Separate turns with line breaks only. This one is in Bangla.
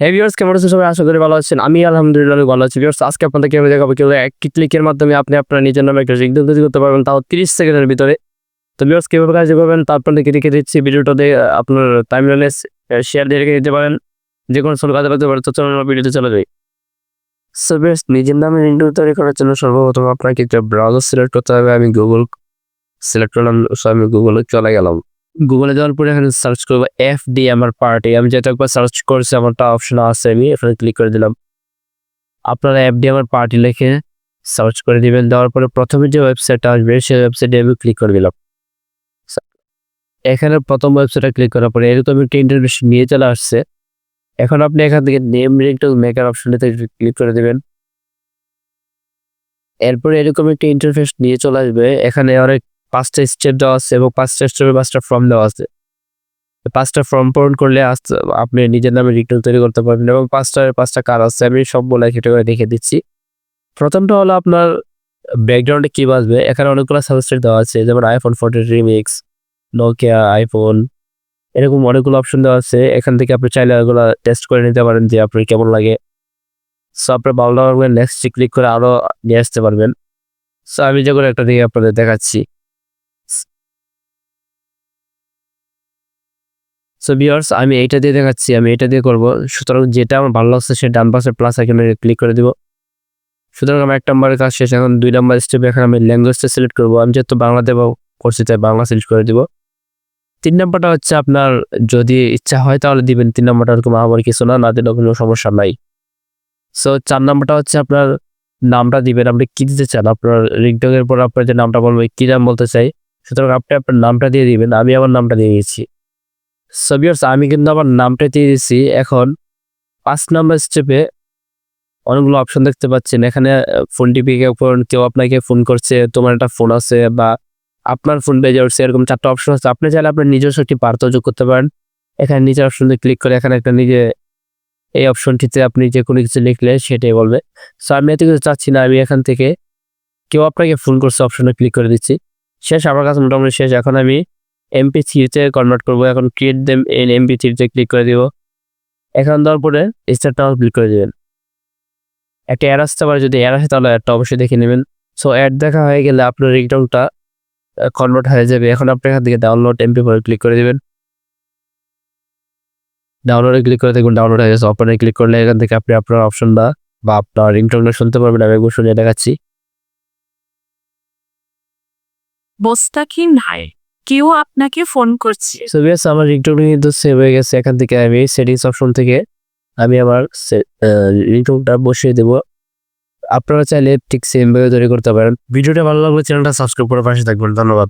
হ্যাঁ কেমন আছেন সবাই? আশা করি ভালো আছেন। আমি আলহামদুলিল্লাহ ভালো আছি। ভিউয়ার্স আজকে আপনাদেরকে আমি দেখাবো কেউ একটি ক্লিকের মাধ্যমে আপনি আপনার নিজের নামে একটা রিং তৈরি করতে পারবেন তাও তিরিশ সেকেন্ডের ভিতরে। তো ভিউয়ার্স কীভাবে কাজ করবেন? তারপর আপনাদেরকে রেখে দিচ্ছি ভিডিওটাতে আহ, আপনার টাইম লাইনে শেয়ার দিয়ে রেখে দিতে পারেন। যে কোনো সময় কাজে লাগতে পারে তো চলুন ভিডিওতে চলে যাই। সো ভিউয়ার্স নিজের নামে রিং তৈরি করার জন্য সর্বপ্রথম আপনাকে একটা ব্রাউজার সিলেক্ট করতে হবে। আমি গুগল সিলেক্ট করলাম so আমি গুগলে চলে গেলাম। গুগলে যাওয়ার পরে এখানে সার্চ করব এফ ডি আমার পার্টি আমি যেটা একবার সার্চ করছি আমারটা অপশন আছে, আমি এখানে ক্লিক করে দিলাম। আপনারা এফ ডি আমার পার্টি লিখে সার্চ করে দিবেন। দেওয়ার পরে প্রথমে যে ওয়েবসাইটটা আসবে, সেই ওয়েবসাইটে আমি ক্লিক করে দিলাম। এখানে প্রথম ওয়েবসাইটে ক্লিক করার পরে এরকম একটা ইন্টারভিউ নিয়ে চলে আসছে। এখন আপনি এখান থেকে নেম রিংটু মেকার অপশনটাতে ক্লিক করে দেবেন। এরপরে এরকম একটা ইন্টারফেস নিয়ে চলে আসবে। এখানে অনেক পাঁচটা স্টেপ দেওয়া আছে এবং পাঁচটা স্টেপে পাঁচটা ফর্ম দেওয়া আছে। পাঁচটা ফর্ম পূরণ করলে আস্তে, আপনি নিজের নামে রিটার্ন তৈরি করতে পারবেন এবং পাঁচটা পাঁচটা কাজ আছে, আমি সবগুলো একটা করে দেখে দিচ্ছি। প্রথমটা হলো আপনার ব্যাকগ্রাউন্ডে কী বাজবে, এখানে অনেকগুলো সাজেস্টেড দেওয়া আছে, যেমন iPhone fourteen remix Nokia iPhone এরকম অনেকগুলো অপশন দেওয়া আছে। এখান থেকে আপনি চাইলে এগুলো টেস্ট করে নিতে পারেন যে আপনার কেমন লাগে। সো আপনার ভালো লাগবে নেক্সট ক্লিক করে আরও নিয়ে আসতে পারবেন। সো আমি যেগুলো একটা দিয়ে আপনাদের দেখাচ্ছি। সো বিয়ার্স আমি এইটা দিয়ে দেখাচ্ছি, আমি এটা দিয়ে করব। সুতরাং যেটা আমার ভালো লাগছে সে ডান পাশে প্লাস এখানে ক্লিক করে দিব। সুতরাং আমার এক নম্বরের কাজ শেষ, এখন দুই নম্বর স্টেপে এখন আমি ল্যাঙ্গুয়েজটা সিলেক্ট করব। আমি যেহেতু বাংলা দেবো করছি তাই বাংলা সিলেক্ট করে দিব। তিন নম্বরটা হচ্ছে আপনার যদি ইচ্ছা হয় তাহলে দিবেন। তিন নম্বরটা ওরকম আমার কিছু না না দিলেও কোনো সমস্যা নাই। সো চার নম্বরটা হচ্ছে আপনার নামটা দিবেন। আপনি কি দিতে চান? আপনার রিংটনের পর আপনার যে নামটা বলব কি নাম বলতে চাই? সুতরাং আপনি আপনার নামটা দিয়ে দিবেন। আমি আমার নামটা দিয়ে দিয়েছি। সবিয়ার্স আমি কিন্তু আমার নামটা দিয়ে দিয়েছি। এখন পাঁচ নাম্বার স্টেপে অনেকগুলো অপশন দেখতে পাচ্ছেন। এখানে ফোনটি ফোন টিপি কেউ আপনাকে ফোন করছে, তোমার একটা ফোন আছে বা আপনার ফোন বেজে উঠছে এরকম চারটা অপশন আছে। আপনি চাইলে আপনার নিজস্ব একটি বার্তা যোগ করতে পারেন। এখানে নিচের অপশনে ক্লিক করে এখানে একটা নিজে এই অপশনটিতে আপনি যে কোনো কিছু লিখলে সেটাই বলবে। সো আমি এত কিছু চাচ্ছি না। আমি এখান থেকে কেউ আপনাকে ফোন করছে অপশনে ক্লিক করে দিচ্ছি। শেষ, আমার কাছে মোটামুটি শেষ। এখন আমি এমপি থ্রিতে কনভার্ট করব। এখন ক্রিয়েট দেম এন এমপি থ্রিতে ক্লিক করে দিব। এখন দেওয়ার পরে স্টারটা ক্লিক করে দেবেন। একটা অ্যাড আসতে পারে, যদি অ্যাড আসে তাহলে অ্যাডটা অবশ্যই দেখে নেবেন। সো অ্যাড দেখা হয়ে গেলে আপনার রিংটোনটা কনভার্ট হয়ে যাবে। এখন আপনি এখান থেকে ডাউনলোড এমপি ফোর ক্লিক করে দেবেন। ডাউনলোডে ক্লিক করে দেখুন ডাউনলোড হয়ে গেছে। ওপেনে ক্লিক করলে এখান থেকে আপনি আপনার অপশনটা বা আপনার রিংটোনটা শুনতে পারবেন। আমি একবার শুনে দেখাচ্ছি।
বস্তাকি নাই। কেউ আপনাকে ফোন করছে।
সো বিয়াস আমার রিংটোন কিন্তু সেভ হয়ে গেছে। এখান থেকে আমি সেটিংস অপশন থেকে আমি আমার রিংটোনটা বসিয়ে দেব। আপনারা চাইলে ঠিক সেম ভাবে তৈরি করতে পারেন। ভিডিওটা ভালো লাগলে চ্যানেলটা সাবস্ক্রাইব করে পাশে থাকবেন। ধন্যবাদ।